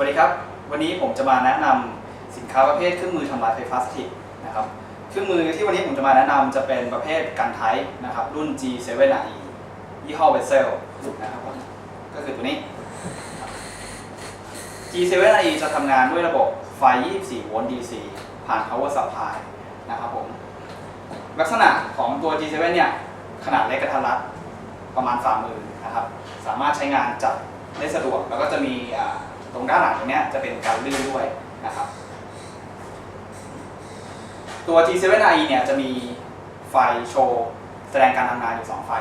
วัสดีครับ วันนี้ผมจะมาแนะนำสินค้าประเภทเครื่องมือทำลายไฟฟ้าสถิตนะครับ เครื่องมือที่วันนี้ผมจะมาแนะนำจะเป็นประเภทกันไทนะครับ รุ่น G7RE ยี่ห้อเวเซลนะครับผมก็คือตัวนี้ G7RE จะทำงานด้วยระบบไฟ 24 โวลต์ DC ผ่าน power supply นะครับผม ลักษณะของตัว G7 เนี่ยขนาดเล็กกระทัดรัดประมาณฝ่ามือนะครับ สามารถใช้งานจับได้สะดวกแล้วก็จะมีอ่า ตรงด้านหลังตรงนี้จะเป็นการลื่นด้วยนะครับ ตัว G7i เนี่ยจะมีไฟโชว์แสดงการทำงานอยู่ 2 ไฟ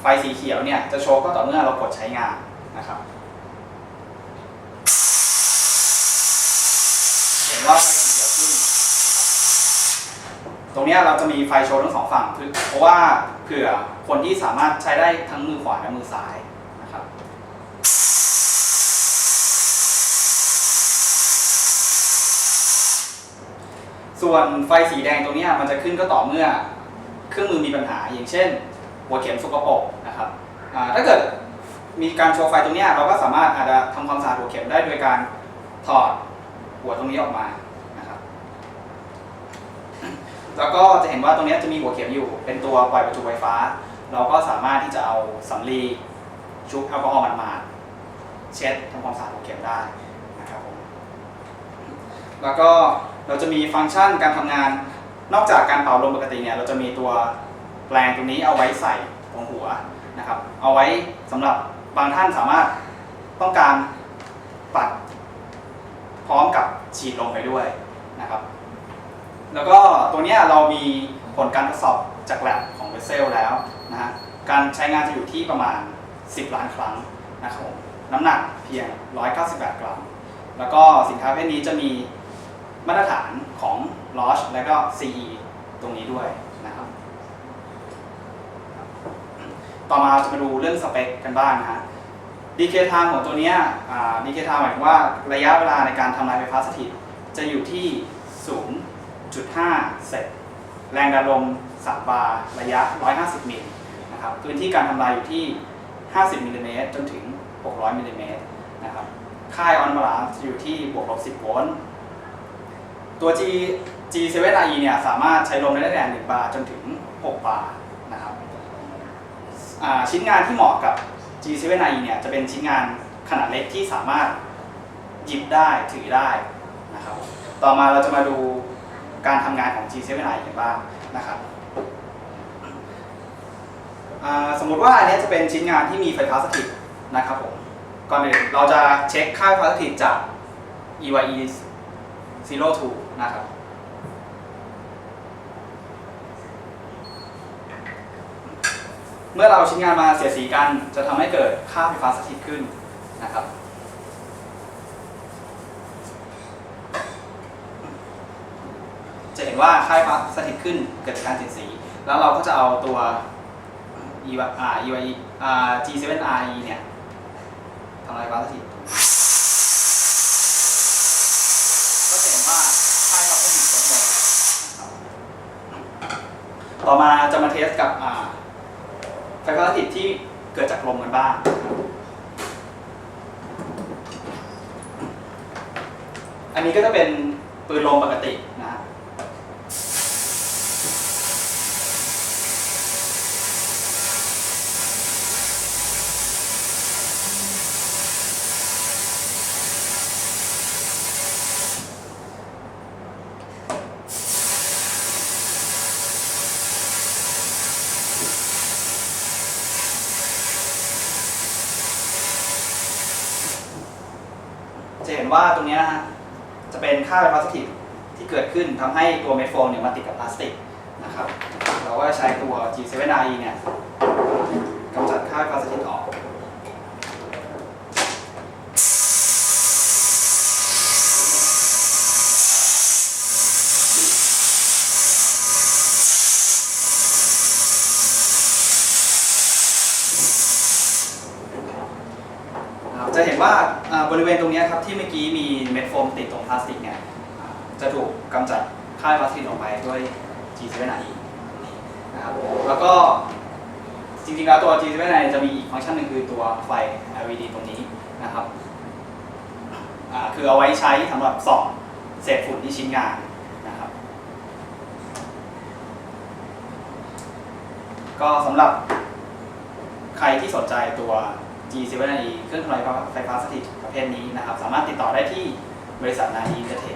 ไฟสีเขียวเนี่ยจะโชว์ก็ต่อเมื่อเรากดใช้งานนะครับเห็นว่าไฟสีเขียวขึ้น ตรงนี้เราจะมีไฟโชว์ทั้งสองฝั่งคือเพราะว่าเผื่อคนที่สามารถใช้ได้ทั้งมือขวาและมือซ้ายนะครับ ส่วนไฟสีแดงตรงนี้มันจะขึ้นก็ต่อเมื่อเครื่องมือมีปัญหา อย่างเช่น หัวเข็มสกปรกนะครับถ้าเกิดมีการโชว์ไฟตรงนี้เราก็สามารถอาจจะทำความสะอาดหัวเข็มได้โดยการถอดหัวตรงนี้ออกมานะครับ แล้วก็จะเห็นว่าตรงนี้จะมีหัวเข็มอยู่ เป็นตัวปล่อยประจุไฟฟ้า เราก็สามารถที่จะเอาสำลีชุบแอลกอฮอล์มันมาเช็ดทำความสะอาดหัวเข็มได้นะครับผมแล้วก็ เราจะมีฟังก์ชันการทำงาน นอกจากการเป่าลมปกติเนี่ยเราจะมีตัวแปลงตรงนี้เอาไว้ใส่ตรงหัวนะครับเอาไว้สำหรับบางท่านสามารถต้องการปัดพร้อมกับฉีดลมไปด้วยนะครับ แล้วก็ตัวนี้เรามีผลการทดสอบจากแลบของเวเซลแล้วนะฮะการใช้งานจะอยู่ที่ประมาณ 10 ล้านครั้งนะครับน้ำหนักเพียง 198 กรัม แล้วก็สินค้าเภทนี้จะมี มาตรฐานของ Roche และก็ CE ตรงนี้ด้วยนะครับ ต่อมาจะมาดูเรื่องสเปคกันบ้างนะฮะ DK time ของตัวนี้ยอ่า DK time หมายถึงว่าระยะเวลาในการทำลายไฟฟ้าสถิต จะอยู่ที่ 0.5 เซตแรงดันลม3บาร์ระยะ 150 มิลนะครับพื้นที่การทำลายอยู่ที่ 50 มิลลิเมตรจนถึง 600 มิลลิเมตรนะครับค่ายออนบาลานซ์อยู่ที่บวกลบ 10 โวลต์ ตัว G G7IE เนี่ยสามารถใช้ลมได้ตั้งแต่1บาร์จนถึง 6 บาร์นะครับชิ้นงานที่เหมาะกับ G7IE เนี่ยจะเป็นชิ้นงานขนาดเล็กที่สามารถหยิบได้ถือได้นะครับ ต่อมาเราจะมาดูการทำงานของ G7i กันบ้างนะครับสมมุติว่าอันนี้จะเป็นชิ้นงานที่มีไฟฟ้าสถิตนะครับผมก่อนอื่นเราจะเช็คค่าไฟฟ้าสถิตจาก EYE 02นะครับเมื่อเราชิ้นงานมาเสียดสีกันจะทำให้เกิดค่าไฟฟ้าสถิตขึ้นนะครับจะเห็นว่าค่าไฟฟ้าสถิตขึ้นเกิดจากการเสียดสี แล้วเราก็จะเอาตัว e y e G7RE เนี่ยทำลายไฟฟ้าสถิต ก็จะเห็นว่าค่าไฟฟ้าสถิตลดลงนะครับต่อมาจะมาเทสกับอ่า ไฟฟ้าสถิตที่เกิดจากลมกันบ้างอันนี้ก็จะเป็นปืนลมปกติ จะเห็นว่าตรงนี้นะฮะจะเป็นค่าไฟฟ้าสถิตที่เกิดขึ้นทำให้ตัวเม็ดโฟมเนี่ยมาติดกับพลาสติกนะครับ เราก็ใช้ตัว G7IE เนี่ยกำจัดค่าไฟฟ้าสถิตออก จะเห็นว่าบริเวณตรงนี้ครับที่เมื่อกี้มีเม็ดโฟมติดตรงพลาสติกเนี่ยจะถูกกำจัดค่ายพลาสติกออกไปด้วย G7i นะครับแล้วก็จริงๆแล้วตัว G7i จะมีอีกฟังก์ชันหนึ่งคือตัวไฟ LED ตรงนี้นะครับคือเอาไว้ใช้สำหรับส่องเศษฝุ่นที่ชิ้นงานนะครับ ก็สำหรับใครที่สนใจตัว G7E เครื่องทำลายไฟฟ้าสถิตประเภทนี้นะครับ สามารถติดต่อได้ที่บริษัทนาดีอินเตอร์เทค